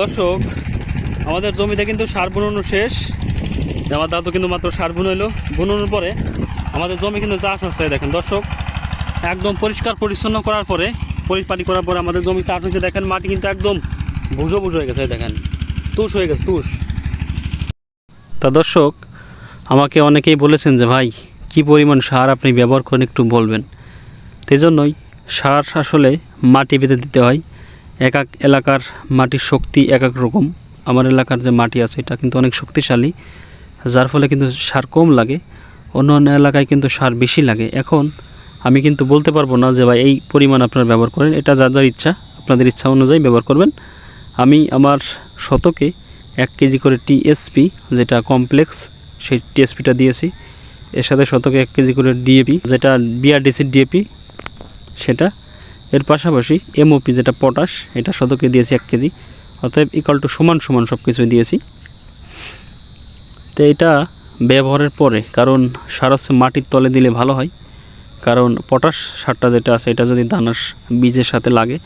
দর্শক, আমাদের জমিতে কিন্তু সার বুনানো শেষ। আমার দাদু কিন্তু মাত্র সার বুনাইলো। বুনানোর পরে আমাদের জমি কিন্তু চাষ হচ্ছে, দেখেন দর্শক। একদম পরিষ্কার পরিচ্ছন্ন করার পরে, পরিপাটি করার পরে আমাদের জমি চাষ হয়েছে দেখেন মাটি কিন্তু একদম ভুজো ভুজো হয়ে গেছে, দেখেন। তুষ হয়ে গেছে, তুষ। তা দর্শক, আমাকে অনেকেই বলেছেন যে, ভাই, কি পরিমাণ সার আপনি ব্যবহার করেন একটু বলবেন? সেই জন্যই সার আসলে মাটি বেঁধে দিতে হয়। এক এক এলাকার মাটির শক্তি এক এক রকম। আমার এলাকার যে মাটি আছে, এটা কিন্তু অনেক শক্তিশালী, যার ফলে কিন্তু সার কম লাগে। অন্য অন্য এলাকায় কিন্তু সার বেশি লাগে। এখন আমি কিন্তু বলতে পারব না যে ভাই, এই পরিমাণ আপনারা ব্যবহার করেন, এটা যার যার ইচ্ছা, আপনাদের ইচ্ছা অনুযায়ী ব্যবহার করবেন। আমি আমার শতকে এক কেজি করে টিএসপি যেটা কমপ্লেক্স, সেই টিএসপিটা দিয়েছি। এর সাথে শতকে এক কেজি করে ডিএপি যেটা বিআরডিসির ডিএপি সেটা এর পাশাপাশি এমওপি যেটা পটাশ এটা শতকে দিয়েছি এক কেজি, অতএব ইকাল টু সমান সমান সব কিছুই দিয়েছি। তো এটা ব্যবহারের পরে, কারণ সার হচ্ছে মাটির তলে দিলে ভালো হয়, কারণ পটাশ সারটা যেটা আছে, এটা যদি দানার বীজের সাথে লাগে,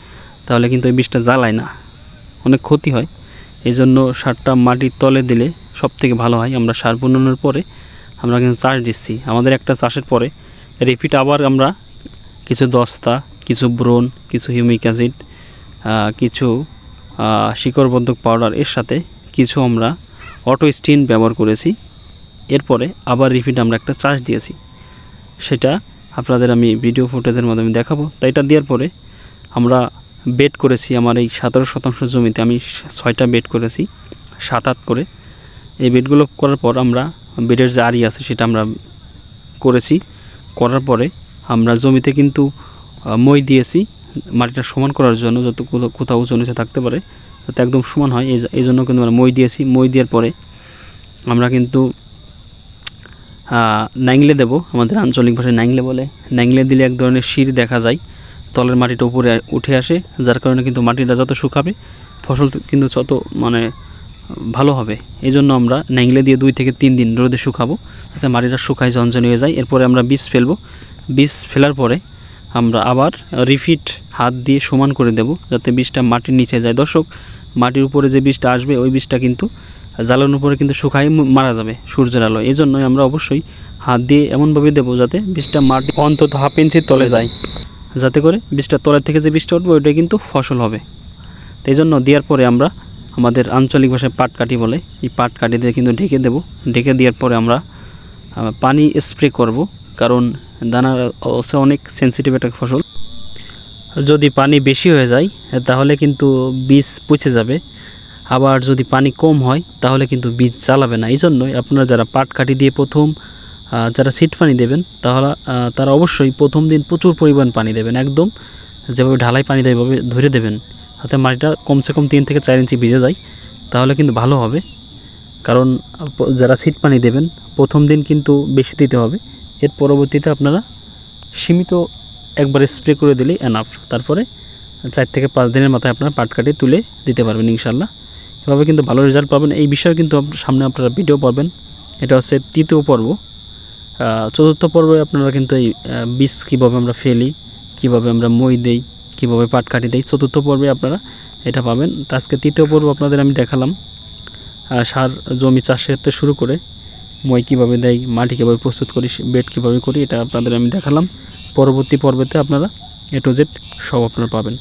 তাহলে কিন্তু এই বীজটা জ্বালায় না, অনেক ক্ষতি হয়। এই জন্য সারটা মাটির তলে দিলে সব থেকে ভালো হয়। আমরা সার বুননের পরে আমরা কিন্তু চাষ দিচ্ছি। আমাদের একটা চাষের পরে রিপিট আবার আমরা কিছু দস্তা কিছু ব্রোন কিছু হিউমিক অ্যাসিড কিছু শিকড়বর্ধক পাউডার, এর সাথে কিছু আমরা অটো স্টিন ব্যবহার করেছি। এরপরে আবার রিপিট আমরা একটা চার্জ দিয়েছি। সেটা আপনাদের আমি ভিডিও ফুটেজের মাধ্যমে দেখাবো। তাই এটা দেওয়ার পরে আমরা বেড করেছি আমার এই সতেরো শতাংশ জমিতে। আমি ছয়টা বেড করেছি, সাত আট করে। এই বেডগুলো করার পর আমরা বেডের যে আড়ি আছে সেটা আমরা করেছি। করার পরে আমরা জমিতে কিন্তু মই দিয়েছি, মাটিটা সমান করার জন্য যত কোথাও- উঁচু নিচে থাকতে পারে যাতে একদম সমান হয়। এই জন্য কিন্তু আমরা মই দিয়েছি। মই দেওয়ার পরে আমরা কিন্তু ন্যাংলে দেব। আমাদের আঞ্চলিক ভাষায় ন্যাংলে বলে। ন্যাংলে দিলে এক ধরনের শির দেখা যায়। তলের মাটিটা উপরে উঠে আসে, যার কারণে কিন্তু মাটিটা যত শুকাবে, ফসল কিন্তু তত মানে ভালো হবে। এই জন্য আমরা ন্যাংলে দিয়ে দুই থেকে তিন দিন রোদে শুকাবো, যাতে মাটিটা শুকায় ঝনঝনি হয়ে যায়। এরপরে আমরা বীজ ফেলব। বীজ ফেলার পরে আমরা আবার রিফিট হাত দিয়ে সমান করে দেব, যাতে বীজটা মাটির নিচে যায়। দর্শক, মাটির উপরে যে বীজটা আসবে, ওই বীজটা কিন্তু জ্বালানোর উপরে কিন্তু শুকায় মারা যাবে সূর্যের আলো। এই জন্যই আমরা অবশ্যই হাত দিয়ে এমনভাবে দেবো যাতে বীজটা মাটি অন্তত হাফ ইঞ্চির তলে যায়। যাতে করে বীজটা তলের থেকে যে বীজটা উঠবে, ওইটাই কিন্তু ফসল হবে। এই জন্য দেওয়ার পরে আমরা আমাদের আঞ্চলিক ভাষায় পাট পাটকাঠি বলে, এই পাটকাঠি দিয়ে কিন্তু ঢেকে দেব। ঢেকে দেওয়ার পরে আমরা পানি স্প্রে করব। কারণ দানার হচ্ছে অনেক সেন্সিটিভ একটা ফসল। যদি পানি বেশি হয়ে যায়, তাহলে কিন্তু বীজ পচে যাবে। আবার যদি পানি কম হয়, তাহলে কিন্তু বীজ চালাবে না। এই জন্যই আপনারা যারা পাট কাঠি দিয়ে প্রথম যারা সিট পানি দেবেন, তাহলে তারা অবশ্যই প্রথম দিন প্রচুর পরিমাণ পানি দেবেন। একদম যেভাবে ঢালাই পানি দেয়, এভাবে ধরে দেবেন। হাতে মাটিটা কমসে কম তিন থেকে চার ইঞ্চি ভিজে যায়, তাহলে কিন্তু ভালো হবে। কারণ যারা সিট পানি দেবেন, প্রথম দিন কিন্তু বেশি দিতে হবে। এর পরবর্তীতে আপনারা সীমিত একবার স্প্রে করে দিলেই এনাফ তারপরে চার থেকে পাঁচ দিনের মাথায় আপনারা পাট কাটি তুলে দিতে পারবেন ইনশাল্লাহ এভাবে কিন্তু ভালো রেজাল্ট পাবেন। এই বিষয়ে কিন্তু সামনে আপনারা ভিডিও পাবেন। এটা হচ্ছে তৃতীয় পর্ব। চতুর্থ পর্বে আপনারা কিন্তু এই বীজ কীভাবে আমরা ফেলি, কীভাবে আমরা মই দেই, কীভাবে পাট কাটি দেই, চতুর্থ পর্বে আপনারা এটা পাবেন। আজকে তৃতীয় পর্ব আপনাদের আমি দেখালাম। সার জমি চাষের শুরু করে মই কীভাবে দেয় মাটি কীভাবে প্রস্তুত করি, বেড কীভাবে করি, এটা আপনাদের আমি দেখালাম। পরবর্তী পর্বেতে আপনারা এ টু জেড সব আপনারা পাবেন।